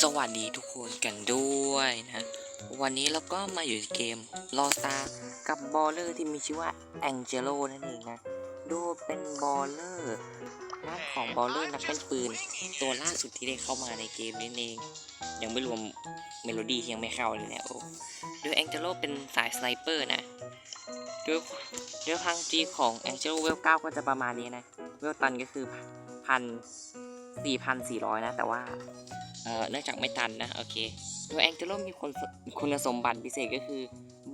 สวัสดีทุกคนกันด้วยนะ วันนี้เราก็มาอยู่ในเกมลอซากับบอลเลอร์ที่มีชื่อว่าแองเจโลนั่นเองนะ ดูเป็นบอลเลอร์นักของบอลเลอร์นักเป็นปืน ตัวล่าสุดที่ได้เข้ามาในเกมนี้เอง ยังไม่รวมเมโลดี้ที่ยังไม่เข้าเลยเนี่ยโอ้โดยแองเจโลเป็นสายสไนเปอร์นะด้วยด้วยพังจีของแองเจโลเวลเก้าก็จะประมาณนี้นะ เวลตันก็คือพันสี่พันสี่ร้อยนะ แต่ว่า เนื่องจากไม่ตันนะโอเคโดยแองเจโลมีคนคุณสมบัติพิเศษก็คือ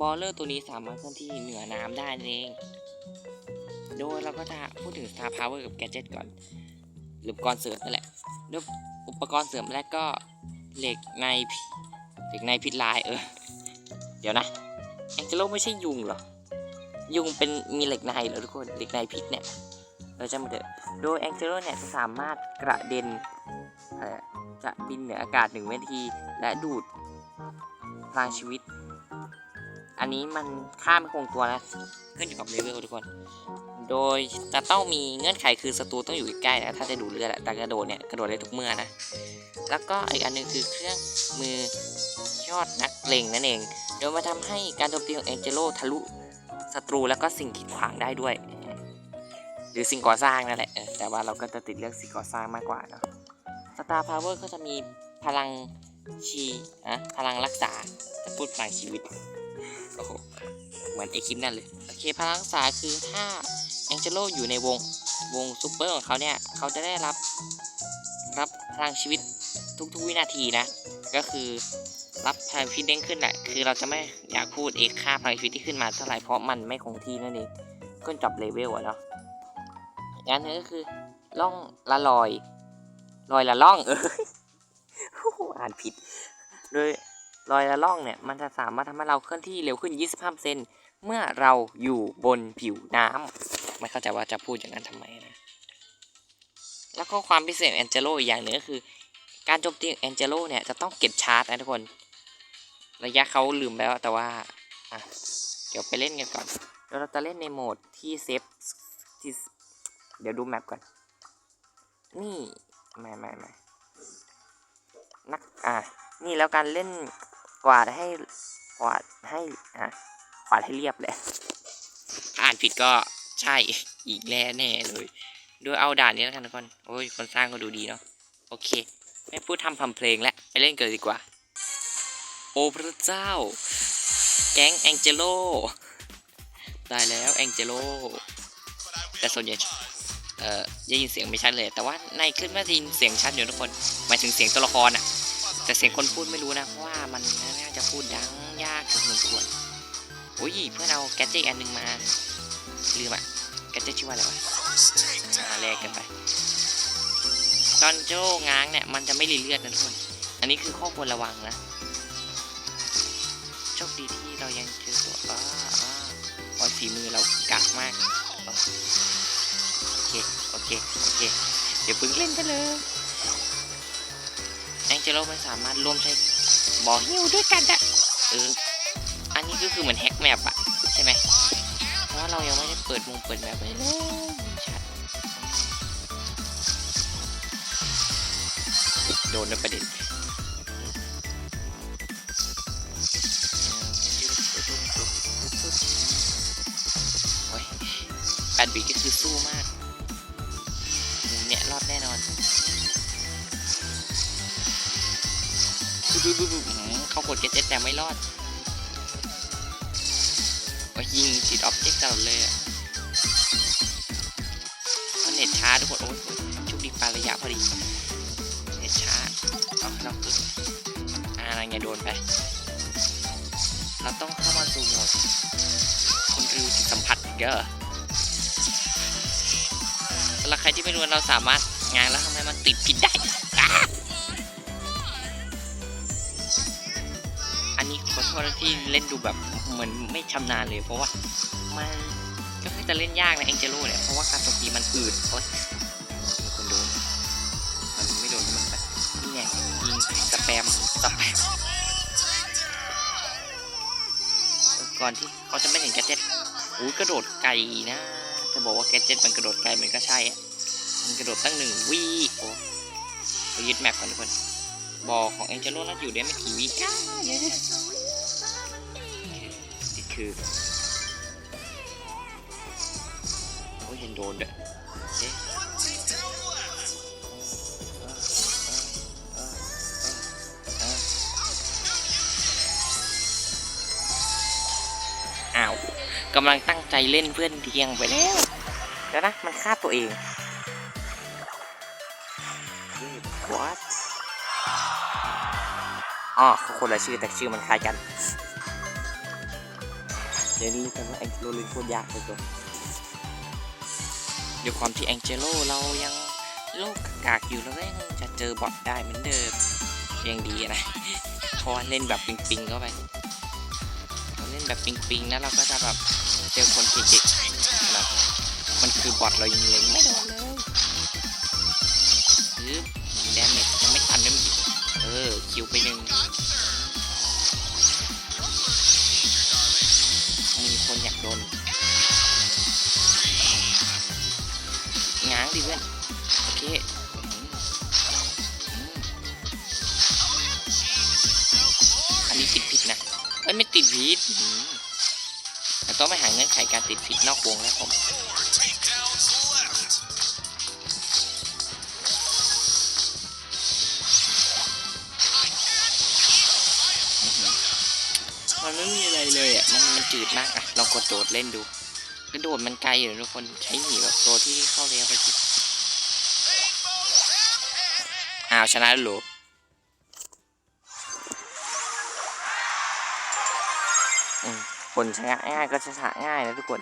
บอลเลอร์ตัวนี้สามารถเคลื่อนที่เหนือน้ำได้นั่นเอง โดยเราก็จะพูดถึง Star Power กับ Gadget ก่อน หรืออุปกรณ์เสริมนั่นแหละโดยอุปกรณ์เสริมแรกก็เหล็กในเหล็กในพิษลายเออ เดี๋ยวนะแองเจโลไม่ใช่ยุงเหรอ ยุงเป็นมีเหล็กในเหรอทุกคนเหล็กในพิษเนี่ย เราจะมาเดอะโดยแองเจโลเนี่ยจะสามารถกระเด็น จะบินเหนืออากาศหนึ่งวินาที และดูดพลังชีวิต อันนี้มันค่าไม่คงตัวนะขึ้นอยู่กับเลเวลทุกคน โดยจะต้องมีเงื่อนไขคือศัตรูต้องอยู่ใกล้ๆนะถ้าจะดูดเลือดแต่กระโดดเนี่ยกระโดดได้ทุกเมื่อนะ แล้วก็อีกอันหนึงคือเครื่องมือยอดนักเลงนั่นเอง โดยมาทำให้การโจมตีของแอเจโลทะลุศัตรูแล้วก็สิ่งกีดขวางได้ด้วย หรือสิ่งก่อสร้างนั่นแหละแต่ว่าเราก็จะติดเรื่องสิ่งก่อสร้างมากกว่าเนาะ สตาร์พาวเวอร์ก็จะมีพลังชีนะพลังรักษาจะพูดพลังชีวิต โอ้โห เหมือนไอคลิปนั่นเลย โอเค พลังรักษาคือถ้าแองเจโลอยู่ในวงวงซูเปอร์ของเขาเนี่ย เขาจะได้รับรับพลังชีวิตทุกๆวินาทีนะ ก็คือรับพลังชีวิตเด้งขึ้นแหละ คือเราจะไม่อยากพูดเอกค่าพลังชีวิตที่ขึ้นมาเท่าไหร่เพราะมันไม่คงที่นั่นเองขึ้นจับเลเวลอะเนาะอีกอันหนึงก็คือล่องละลอย ลอยละล่องเอออ่านผิด โดยลอยละล่องเนี่ยมันจะสามารถทำให้เราเคลื่อนที่เร็วขึ้น 25เซนเมื่อเราอยู่บนผิวน้ำไม่เข้าใจว่าจะพูดอย่างนั้นทำไมนะ แล้วก็ความพิเศษของแองเจโลอีกอย่างหนึ่งก็คือ การโจมตีของแองเจโลเนี่ยจะต้องเก็บชาร์จนะทุกคน ระยะเขาลืมไปแล้วแต่ว่าอะเดี๋ยวไปเล่นกันก่อนเดี๋ยวเราจะเล่นในโหมดที่เซฟที่เดี๋ยวดูแมปก่อน นี่ ไม่ไม่ไม่นักอะนี่แล้วการเล่นกวาดให้กวาดให้อะกวาดให้เรียบแหละอ่านผิดก็ใช่อีกแล้วแน่เลยโดยเอาด่านนี้แล้วกันทุกคนโอ้ยคนสร้างก็ดูดีเนาะโอเค ไม่พูดทำทำเพลงแล้วไปเล่นกันเลยดีกว่า โอ้พระเจ้า แก๊งแองเจโลได้แล้วแองเจโลแต่ส่วนใหญ่ เอ่อได้ยินเสียงไม่ชัดเลย แต่ว่าในคลิปน่าจะยินเสียงชัดอยู่ทุกคน หมายถึงเสียงตัวละครอะแต่เสียงคนพูดไม่รู้นะ เพราะว่ามันน่าจะพูดดังยากพอสมควรโอ้ยเพื่อนเอาแกจ็ตอันหนึ่งมาลืมอะแกจ็ตชื่อว่าอะไรวะมาแลกกันไปตอนโจ้ง้างเนี่ยมันจะไม่รีเลือดนะทุกคน อันนี้คือข้อควรระวังนะโชคดีที่เรายังเจอตัวอ้าอ้าโอ้ยฝีมือเรากากมาก โอเค โอเค โอเค เดี๋ยวเพิ่งเล่นกันเลยแองเจโลมันสามารถร่วมใช้บอลฮิวด้วยกันอะเออ อันนี้ก็คือเหมือนแฮกแมปอะใช่ไหม เพราะว่าเรายังไม่ได้เปิดมงเปิดแมปเลยเลยชัดโดนในประเด็น แปดบีก็คือสู้มากมุมเนี้ยรอดแน่นอนบึ้บบึ้บเขากดเก็ตเจ็ตแต่ไม่รอดโอ้ยยิงติดออบเจกต์ตลอดเลยอะเพราเน็ตช้าทุกคนโอ้ยโชคดีปลาระยะพอดี เน็ตช้าเอาเราคืออ่าอะไรเงี้ยโดนไป เราต้องเข้ามาสู่โหมดคนริวจิตสัมผัสเยอะ สำหรับใครที่ไม่รู้เราสามารถงานแล้วทำไมมันติดผิดได้ อันนี้ขอโทษที่เล่นดูแบบเหมือนไม่ชำนาญเลย เพราะว่ามันก็ค่จะเล่นยากนะเอ็งเจโร่เนี่ยเพราะว่าการโจมตีมันอืดโอ๊ยมีคนโดนมันไม่โดนมันแบบนี่ไงยิงสแปมสแปมก่อนที่เขาจะไม่เห็นแกเจ็ตอุ้ยกระโดดไกลนะ จะบอกว่าแกเจ็ตมันกระโดดไกลมันก็ใช่อะมันกระโดดตั้งหนึ่งวิโอ้ไปยึดแมปก่อนทุกคนบอของแองเจโลน่าอยู่ได้ไม่กี่วิก้าเดี๋ยนะนี่คือโอ้ยเห็นโดนเด้อเอ๊ะเออเออเออเอออ้าว กำลังตั้งใจเล่นเพื่อนเทียงไปแล้วแล้วนะ มันฆ่าตัวเอง What อ๋อเขาคนละชื่อแต่ชื่อมันคล้ายกันเดี๋ยวนี้กันว่าแองเจโลเล่นโคตรยากเลยตัวด้วยความที่แองเจโลเรายังโลกกากอยู่แล้วยังจะเจอบอทได้เหมือนเดิมยังดีนะเพราะเล่นแบบปิงๆเข้าไป แบบปิงๆนะเราก็จะแบบเจอคนเก่งๆแบบมันคือบอทเรายังเล็งไม่โดนเลยฮึบแดมเมจยังไม่ทันเลยเออคิวไปหนึ่งมีคนอยากโดนง้างดิเพื่อนโอเคอันนี้ติดผิดนะ เอ้ยไม่ติดผิดอืมแต่ต้องไม่หาเงื่อนไขการติดผิดนอกวงแล้วผมมันไม่มีอะไรเลยอะ มันมันจืดมากอะ ลองกดโดดเล่นดูกระโดดมันไกลอยู่นะทุกคนใช้หนีแบบตัวที่เข้าเรียไปสิอ้าวชนะแล้วเหรอ คนชนะง่ายก็ชนะง่ายนะทุกคน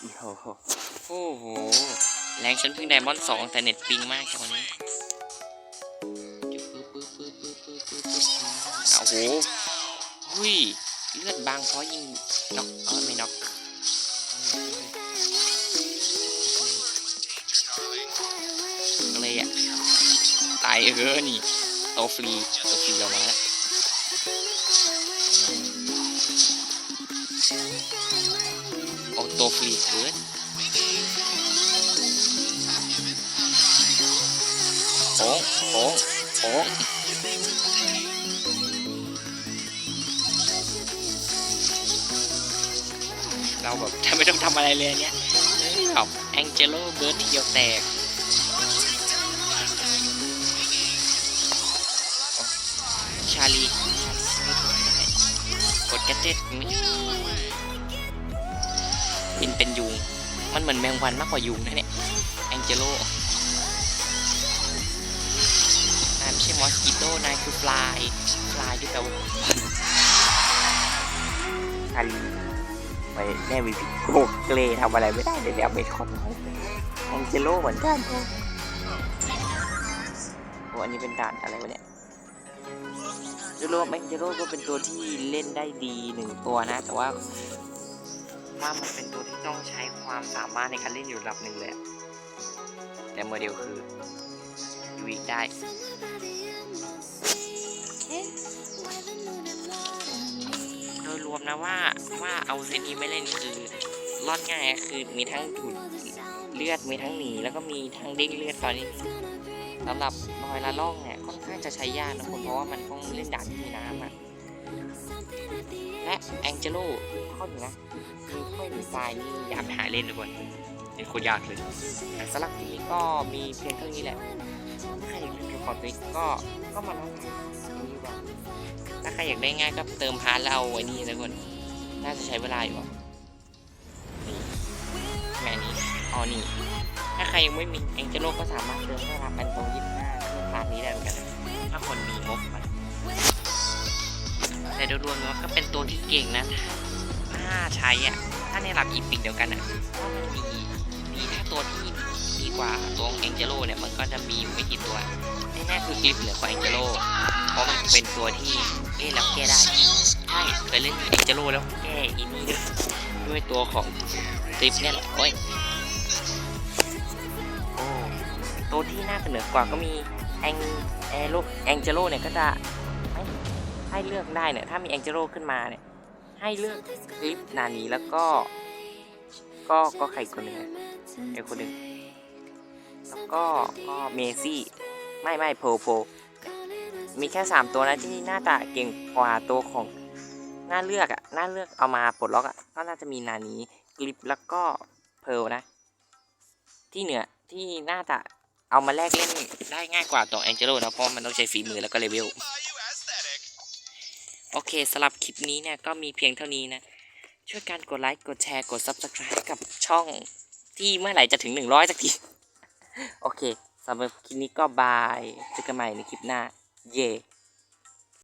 โอ้โหโอ้โห แรงฉันเพิ่งไดมอนด์สองแต่เน็ตปิงมากจากวันนี้อ้าโหหุ้ย เลือดบางเพราะยิงน็อกเออไม่น็อกเลยอะ ตายเออนี่ โตฟรีโตฟรีออกมาแล้วโอ้โตฟรีเกินโอ้งโอ้งโอ้งเราแบบถ้าไม่ต้องทำอะไรเลยเนี่ยแบบแองเจโลเบิร์ดเที่ยวแตก เจ็ตไม่บินเป็นยุง มันเหมือนแมงวันมากกว่ายุงนะเนี่ย แองเจโลนายไม่ใช่มอสกิโต้นายคือฟลายฟลายที่แปลว่าชาลีไปแน่วีพีโอ้เกรทำอะไรไม่ได้เลยเดี๋ยวไม่ทนแองเจโลเหมือนกันโอ้อันนี้เป็นด่านอะไรวะเนี่ย ดูรวมแองเจโลก็เป็นตัวที่เล่นได้ดีหนึ่งตัวนะ แต่ว่าว่ามันเป็นตัวที่ต้องใช้ความสามารถในการเล่นอยู่ระดับหนึ่งเลยอะแต่โมเดลคือยูอีกได้โดยรวมนะว่าว่าเอาเซนี้ไม่เล่นคือรอดง่ายคือมีทั้งดูดเลือดมีทั้งหนีแล้วก็มีทั้งเด้งเลือดตอนนี้สำหรับรอยละล่องเนี่ย จะใช้ยากนะคนเพราะว่ามันต้องเล่นด่านที่มีน้ำอะ และแองเจโลข้อหนึ่งนะคือค่อยหนีทรายนี่อยากหาเล่นทุกคนเป็นโคตรยากเลยสำหรับทีนี้ก็มีเพียงเท่านี้แหละ ถ้าใครอยากเล่นเกมคอร์ดก็ก็มาลองดูดีกว่าถ้าใครอยากได้ง่ายก็เติมพาร์ทแล้วเอาไว้นี่นะคนน่าจะใช้เวลาอยู่อะนี่แม่นี้อ๋อนี่ ถ้าใครยังไม่มีแองเจโลก็สามารถเติมได้ ยรวมแล้วก็เป็นตัวที่เก่งนะถ้าใช้อะถ้าในระดับอีพิกเดียวกันอะก็มันมีมีถ้าตัวที่ดีกว่าตัวของแองเจโลเนี่ยมันก็จะมีไม่กี่ตัวแน่ๆคือกลิฟเหนือกว่าแองเจโลเพราะมันเป็นตัวที่เล่นแล้วแก้ได้ใช่เคยเล่นเอ็กเจโร่แล้วแก้อินนี่ด้วยด้วยตัวของติปเนี่ยแหละโอ้ยโอ้ตัวที่น่าเสนอกว่าก็มีแองแอโรแองเจโร่เนี่ยก็จะ ให้เลือกได้เนี่ยถ้ามีแองเจโรขึ้นมาเนี่ยให้เลือกคลิปนานี้แล้วก็ ก็ก็ใครคนหนึ่งไอ้คนหนึ่งแล้วก็ก็เมซี่ไม่ไม่โพโพมีแค่ 3 ตัวนะที่หน้าตาเก่งกว่าตัวของหน้าเลือกอะหน้าเลือกเอามาปลดล็อกอะก็น่าจะมีนานี้กลิปแล้วก็เพลนะ ที่เหนือที่หน่าจะเอามาแลกเล่นได้ง่ายกว่าตัวแองเจโลนะเพราะมันต้องใช้ฝีมือแล้วก็เลเวล โอเคสำหรับคลิปนี้เนี่ยก็มีเพียงเท่านี้นะ ช่วยกันกดไลค์กดแชร์กด Subscribe กับช่องที่เมื่อไหร่จะถึง 100 สักที โอเคสำหรับคลิปนี้ก็บายเจอกันใหม่ในคลิปหน้า เย่